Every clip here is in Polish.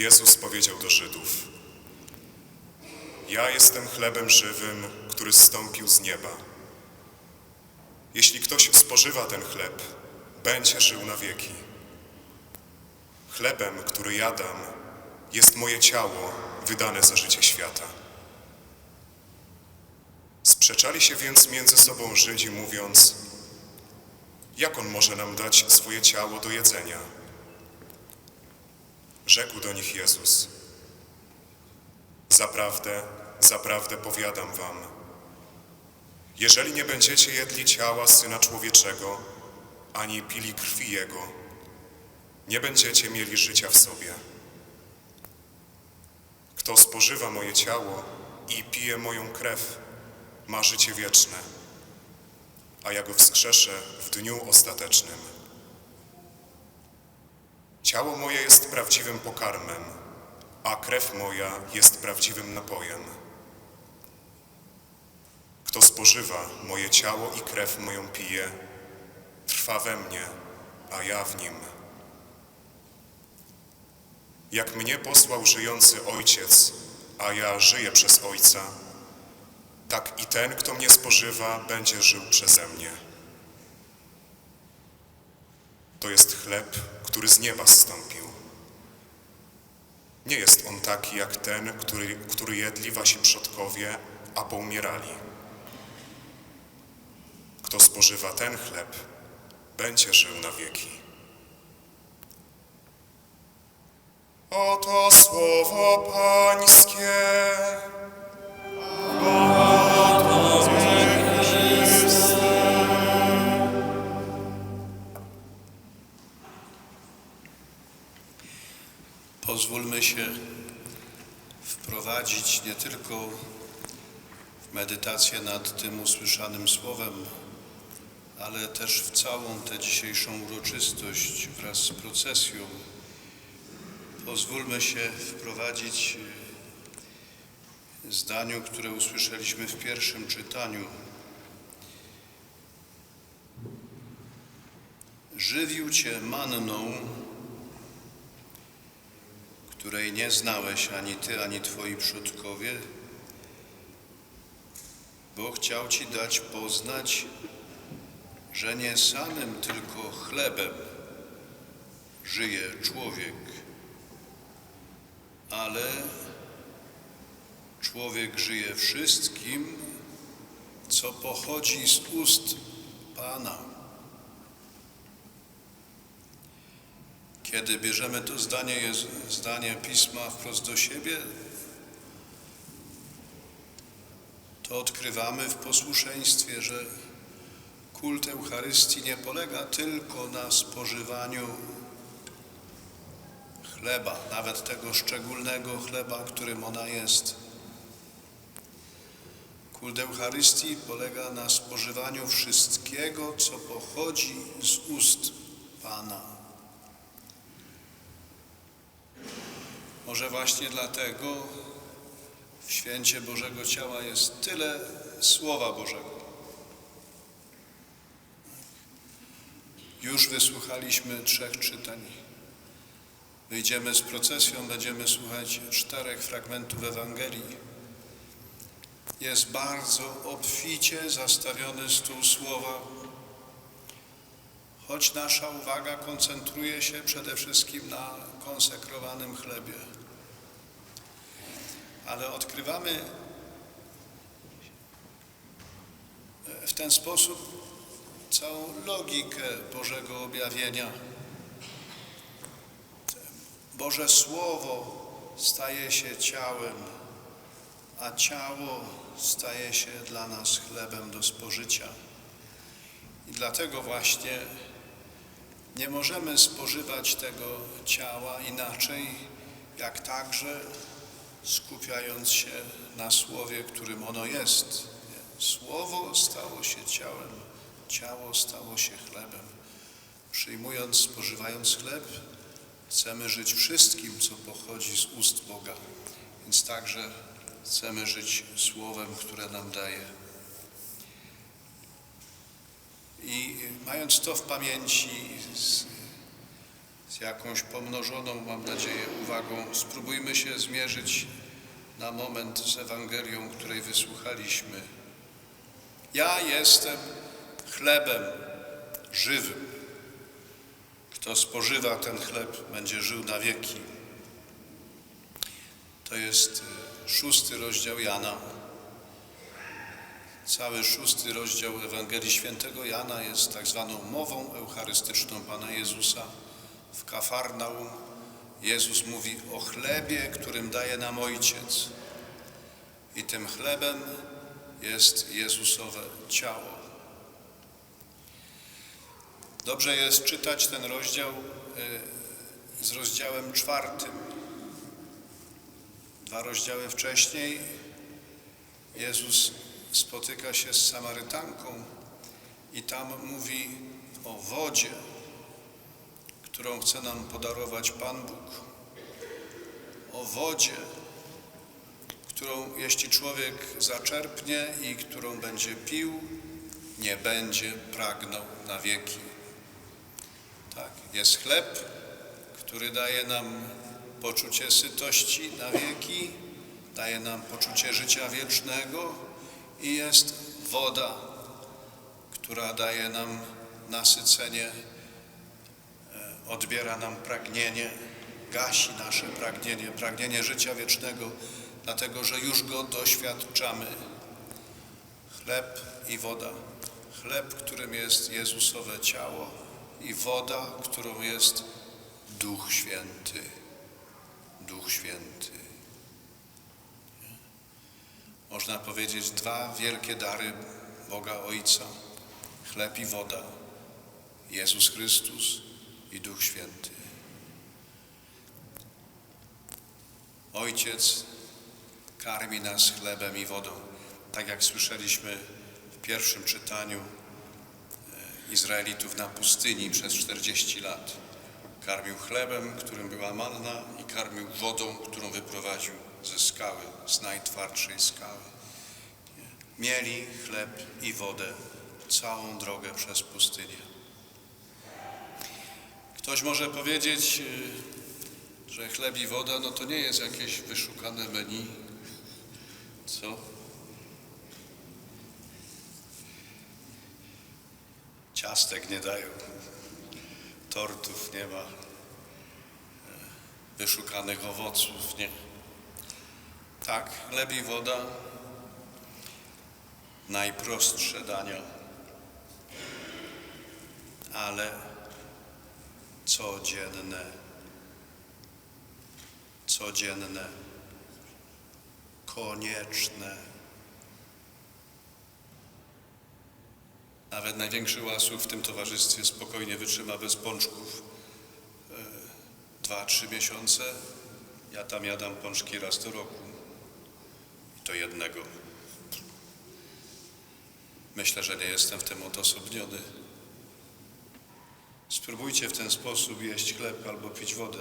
Jezus powiedział do Żydów: Ja jestem chlebem żywym, który zstąpił z nieba. Jeśli ktoś spożywa ten chleb, będzie żył na wieki. Chlebem, który jadam, jest moje ciało wydane za życie świata. Sprzeczali się więc między sobą Żydzi, mówiąc: Jak on może nam dać swoje ciało do jedzenia? Rzekł do nich Jezus: Zaprawdę, zaprawdę powiadam wam, jeżeli nie będziecie jedli ciała Syna Człowieczego, ani pili krwi Jego, nie będziecie mieli życia w sobie. Kto spożywa moje ciało i pije moją krew, ma życie wieczne, a ja go wskrzeszę w dniu ostatecznym. Ciało moje jest prawdziwym pokarmem, a krew moja jest prawdziwym napojem. Kto spożywa moje ciało i krew moją pije, trwa we mnie, a ja w nim. Jak mnie posłał żyjący Ojciec, a ja żyję przez Ojca, tak i ten, kto mnie spożywa, będzie żył przeze mnie. To jest chleb, który z nieba zstąpił. Nie jest on taki jak ten, który, który jedli wasi przodkowie, a poumierali. Kto spożywa ten chleb, będzie żył na wieki. Oto słowo Pańskie. Medytację nad tym usłyszanym słowem, ale też w całą tę dzisiejszą uroczystość wraz z procesją. Pozwólmy się wprowadzić zdaniu, które usłyszeliśmy w pierwszym czytaniu. Żywił Cię manną, której nie znałeś ani Ty, ani Twoi przodkowie, bo chciał Ci dać poznać, że nie samym tylko chlebem żyje człowiek, ale człowiek żyje wszystkim, co pochodzi z ust Pana. Kiedy bierzemy to zdanie, zdanie Pisma wprost do siebie, to odkrywamy w posłuszeństwie, że kult Eucharystii nie polega tylko na spożywaniu chleba, nawet tego szczególnego chleba, którym ona jest. Kult Eucharystii polega na spożywaniu wszystkiego, co pochodzi z ust Pana. Może właśnie dlatego w święcie Bożego Ciała jest tyle Słowa Bożego. Już wysłuchaliśmy trzech czytań. Wyjdziemy z procesją, będziemy słuchać czterech fragmentów Ewangelii. Jest bardzo obficie zastawiony stół Słowa, choć nasza uwaga koncentruje się przede wszystkim na konsekrowanym chlebie. Ale odkrywamy w ten sposób całą logikę Bożego objawienia. Boże Słowo staje się ciałem, a ciało staje się dla nas chlebem do spożycia. I dlatego właśnie Nie możemy spożywać tego ciała inaczej, jak także skupiając się na słowie, którym ono jest. Słowo stało się ciałem, ciało stało się chlebem. Przyjmując, spożywając chleb, chcemy żyć wszystkim, co pochodzi z ust Boga, więc także chcemy żyć słowem, które nam daje. I mając to w pamięci, z, jakąś pomnożoną, mam nadzieję, uwagą, spróbujmy się zmierzyć na moment z Ewangelią, której wysłuchaliśmy. Ja jestem chlebem żywym. Kto spożywa ten chleb, będzie żył na wieki. To jest y, szósty rozdział Jana. Cały szósty rozdział Ewangelii Świętego Jana jest tak zwaną mową eucharystyczną Pana Jezusa. W Kafarnaum Jezus mówi o chlebie, którym daje nam Ojciec. I tym chlebem jest Jezusowe ciało. Dobrze jest czytać ten rozdział y, z rozdziałem czwartym. Dwa rozdziały wcześniej Jezus spotyka się z Samarytanką i tam mówi o wodzie, którą chce nam podarować Pan Bóg. O wodzie, którą jeśli człowiek zaczerpnie i którą będzie pił, nie będzie pragnął na wieki. Tak, jest chleb, który daje nam poczucie sytości na wieki, daje nam poczucie życia wiecznego i jest woda, która daje nam nasycenie, odbiera nam pragnienie, gasi nasze pragnienie, pragnienie życia wiecznego, dlatego że już go doświadczamy. Chleb i woda. Chleb, którym jest Jezusowe ciało i woda, którą jest Duch Święty. Duch Święty. Można powiedzieć dwa wielkie dary Boga Ojca. Chleb i woda. Jezus Chrystus i Duch Święty. Ojciec karmi nas chlebem i wodą. Tak jak słyszeliśmy w pierwszym czytaniu e, Izraelitów na pustyni przez 40 lat. Karmił chlebem, którym była manna i karmił wodą, którą wyprowadził ze skały, z najtwardszej skały. Mieli chleb i wodę całą drogę przez pustynię. Ktoś może powiedzieć, y, że chleb i woda no to nie jest jakieś wyszukane menu. Co? Ciastek nie dają, tortów nie ma, e, wyszukanych owoców nie. Tak, chleb i woda, najprostsze dania, ale codzienne, codzienne, konieczne. Nawet największy łasuch w tym towarzystwie spokojnie wytrzyma bez pączków e, dwa, trzy miesiące. Ja tam jadam pączki raz do roku. I to jednego. Myślę, że nie jestem w tym odosobniony. Spróbujcie w ten sposób jeść chleb albo pić wodę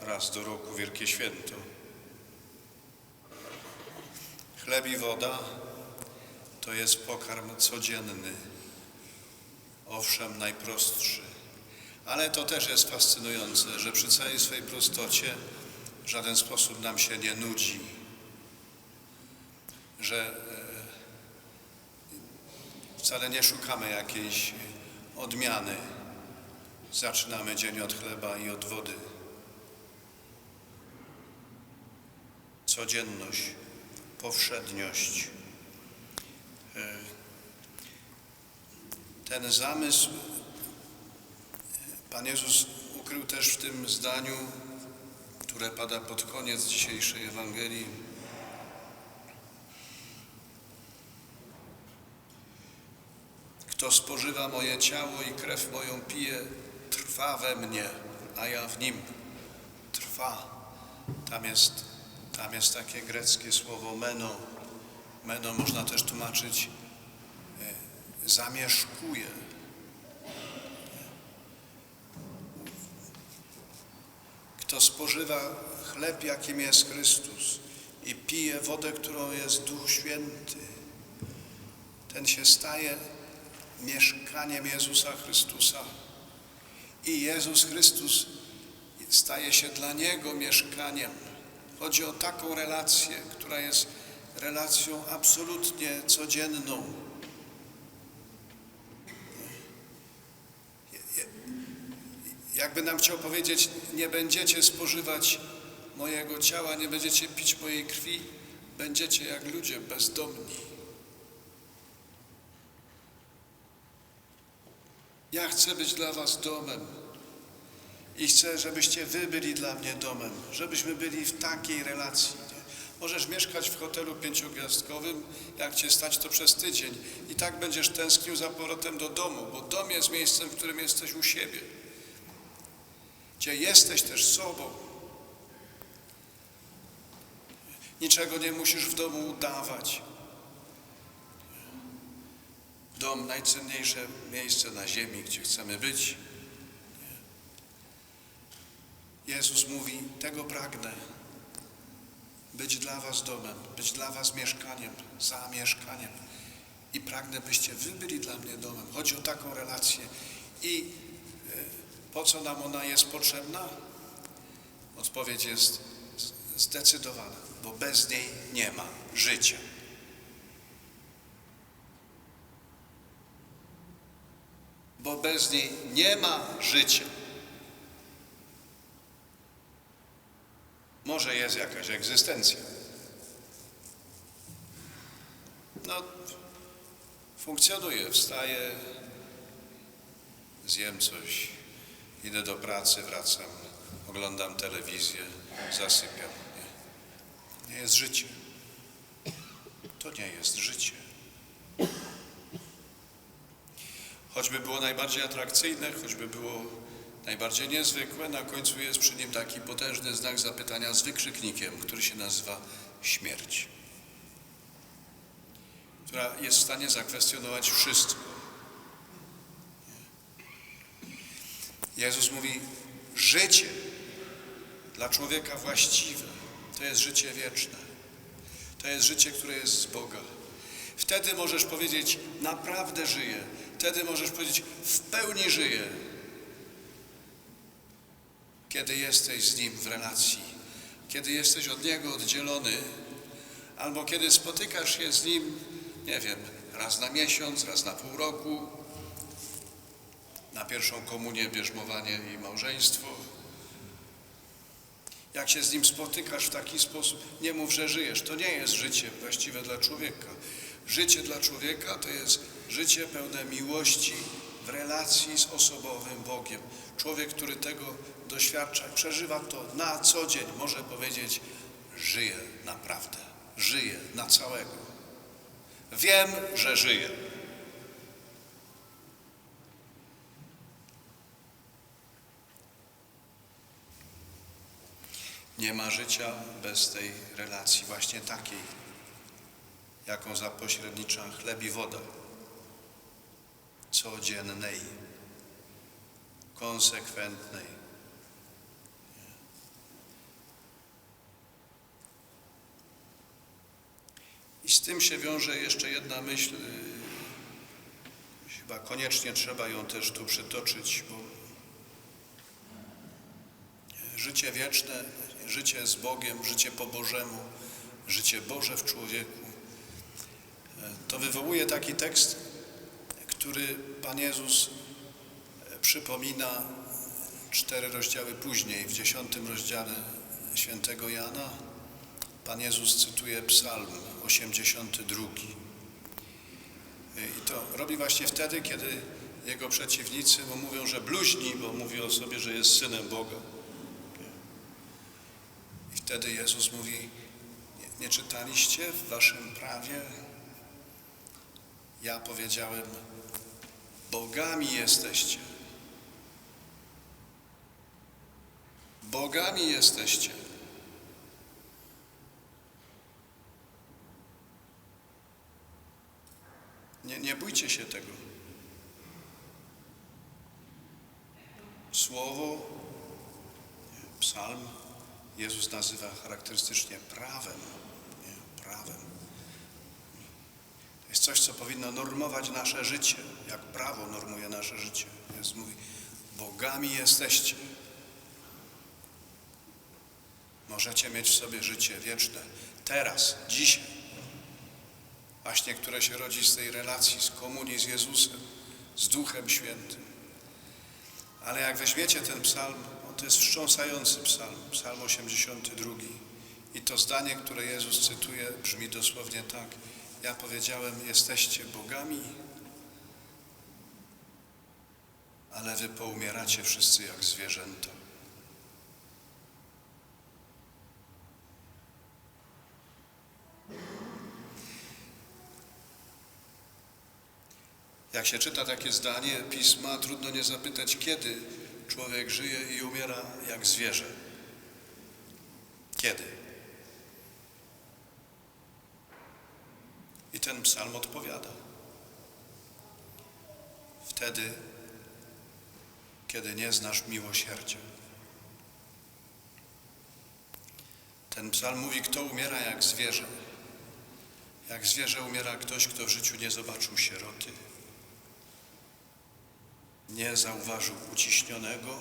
raz do roku, Wielkie Święto. Chleb i woda to jest pokarm codzienny, owszem najprostszy, ale to też jest fascynujące, że przy całej swej prostocie w żaden sposób nam się nie nudzi, że e, wcale nie szukamy jakiejś odmiany. Zaczynamy dzień od chleba i od wody. Codzienność, powszedniość. E, Ten zamysł Pan Jezus ukrył też w tym zdaniu, które pada pod koniec dzisiejszej Ewangelii. Kto spożywa moje ciało i krew moją pije, trwa we mnie, a ja w nim. Trwa. Tam jest, tam jest takie greckie słowo meno. Meno można też tłumaczyć e, zamieszkuje. Kto spożywa chleb, jakim jest Chrystus i pije wodę, którą jest Duch Święty, ten się staje mieszkaniem Jezusa Chrystusa. I Jezus Chrystus staje się dla Niego mieszkaniem. Chodzi o taką relację, która jest relacją absolutnie codzienną. Jakby nam chciał powiedzieć, nie będziecie spożywać mojego ciała, nie będziecie pić mojej krwi, będziecie jak ludzie bezdomni. Ja chcę być dla was domem i chcę, żebyście wy byli dla mnie domem, żebyśmy byli w takiej relacji. Nie? Możesz mieszkać w hotelu pięciogwiazdkowym, jak cię stać to przez tydzień i tak będziesz tęsknił za powrotem do domu, bo dom jest miejscem, w którym jesteś u siebie gdzie jesteś też sobą. Niczego nie musisz w domu udawać. Dom najcenniejsze miejsce na ziemi, gdzie chcemy być. Jezus mówi: Tego pragnę. Być dla Was domem, być dla Was mieszkaniem, zamieszkaniem. I pragnę, byście Wy byli dla mnie domem. Chodzi o taką relację. I po co nam ona jest potrzebna? Odpowiedź jest zdecydowana, bo bez niej nie ma życia. Bo bez niej nie ma życia. Może jest jakaś egzystencja. No, funkcjonuje, wstaje, zjem coś, Idę do pracy, wracam, oglądam telewizję, zasypiam. Nie, nie jest życie. To nie jest życie. Choćby było najbardziej atrakcyjne, choćby było najbardziej niezwykłe, na końcu jest przy nim taki potężny znak zapytania z wykrzyknikiem, który się nazywa śmierć, która jest w stanie zakwestionować wszystko. Jezus mówi, życie dla człowieka właściwe to jest życie wieczne. To jest życie, które jest z Boga. Wtedy możesz powiedzieć, naprawdę żyję. Wtedy możesz powiedzieć, w pełni żyję. Kiedy jesteś z Nim w relacji, kiedy jesteś od Niego oddzielony, albo kiedy spotykasz się z Nim, nie wiem, raz na miesiąc, raz na pół roku, na pierwszą komunię, bierzmowanie i małżeństwo. Jak się z nim spotykasz w taki sposób, nie mów, że żyjesz. To nie jest życie właściwe dla człowieka. Życie dla człowieka to jest życie pełne miłości w relacji z osobowym Bogiem. Człowiek, który tego doświadcza, przeżywa to na co dzień, może powiedzieć, żyje naprawdę, żyje na całego. Wiem, że żyję. Nie ma życia bez tej relacji właśnie takiej, jaką zapośrednicza chleb i woda. Codziennej, konsekwentnej. I z tym się wiąże jeszcze jedna myśl, yy, chyba koniecznie trzeba ją też tu przytoczyć, bo życie wieczne życie z Bogiem, życie po Bożemu, życie Boże w człowieku. To wywołuje taki tekst, który Pan Jezus przypomina cztery rozdziały później, w dziesiątym rozdziale świętego Jana. Pan Jezus cytuje Psalm 82. I to robi właśnie wtedy, kiedy jego przeciwnicy mu mówią, że bluźni, bo mówi o sobie, że jest synem Boga. Wtedy Jezus mówi, nie, nie czytaliście w waszym prawie? Ja powiedziałem, bogami jesteście. Bogami jesteście. Nie, nie bójcie się tego. Słowo, psalm, Jezus nazywa charakterystycznie prawem. Nie, prawem. Coś, co powinno normować nasze życie, jak prawo normuje nasze życie. Jezus mówi, bogami jesteście. Możecie mieć w sobie życie wieczne. Teraz, dzisiaj. Właśnie, które się rodzi z tej relacji, z komunii z Jezusem, z Duchem Świętym. Ale jak weźmiecie ten psalm, on to jest wstrząsający psalm, psalm 82. I to zdanie, które Jezus cytuje, brzmi dosłownie tak. Ja powiedziałem, jesteście bogami, ale wy poumieracie wszyscy jak zwierzęta. Jak się czyta takie zdanie pisma, trudno nie zapytać, kiedy człowiek żyje i umiera jak zwierzę. Kiedy? Ten psalm odpowiada. Wtedy, kiedy nie znasz miłosierdzia. Ten psalm mówi, kto umiera jak zwierzę. Jak zwierzę umiera ktoś, kto w życiu nie zobaczył sieroty, nie zauważył uciśnionego,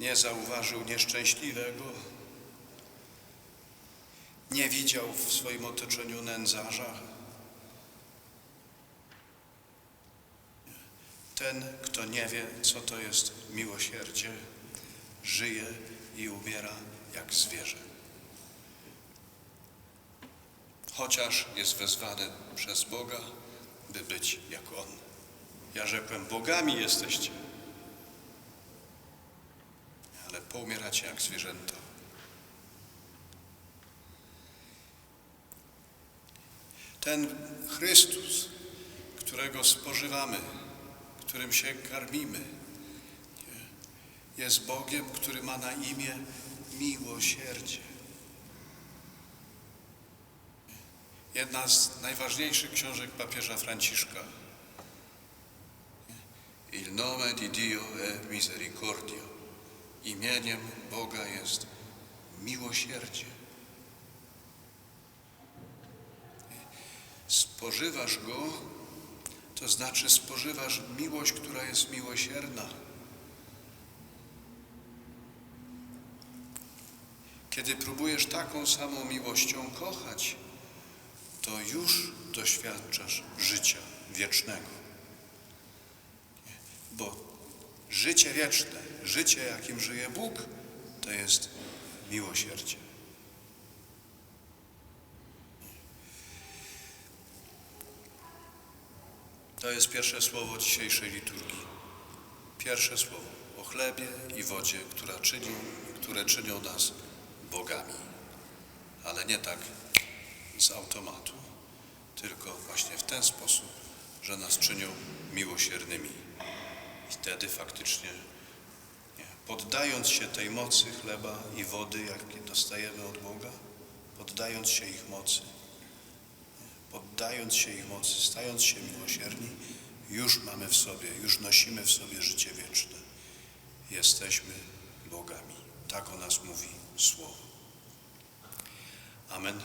nie zauważył nieszczęśliwego, nie widział w swoim otoczeniu nędzarza. Ten, kto nie wie, co to jest miłosierdzie, żyje i umiera jak zwierzę. Chociaż jest wezwany przez Boga, by być jak On. Ja rzekłem, bogami jesteście, ale poumieracie jak zwierzęta. Ten Chrystus, którego spożywamy, którym się karmimy, jest Bogiem, który ma na imię miłosierdzie. Jedna z najważniejszych książek papieża Franciszka. Il nome di Dio è misericordia. Imieniem Boga jest miłosierdzie. Spożywasz Go, to znaczy spożywasz miłość, która jest miłosierna. Kiedy próbujesz taką samą miłością kochać, to już doświadczasz życia wiecznego. Bo życie wieczne, życie, jakim żyje Bóg, to jest miłosierdzie. To jest pierwsze słowo dzisiejszej liturgii. Pierwsze słowo o chlebie i wodzie, która czynią, które czynią nas bogami. Ale nie tak z automatu, tylko właśnie w ten sposób, że nas czynią miłosiernymi. I wtedy faktycznie, nie, poddając się tej mocy chleba i wody, jakie dostajemy od Boga, poddając się ich mocy, poddając się ich mocy, stając się miłosierni, już mamy w sobie, już nosimy w sobie życie wieczne. Jesteśmy bogami. Tak o nas mówi Słowo. Amen.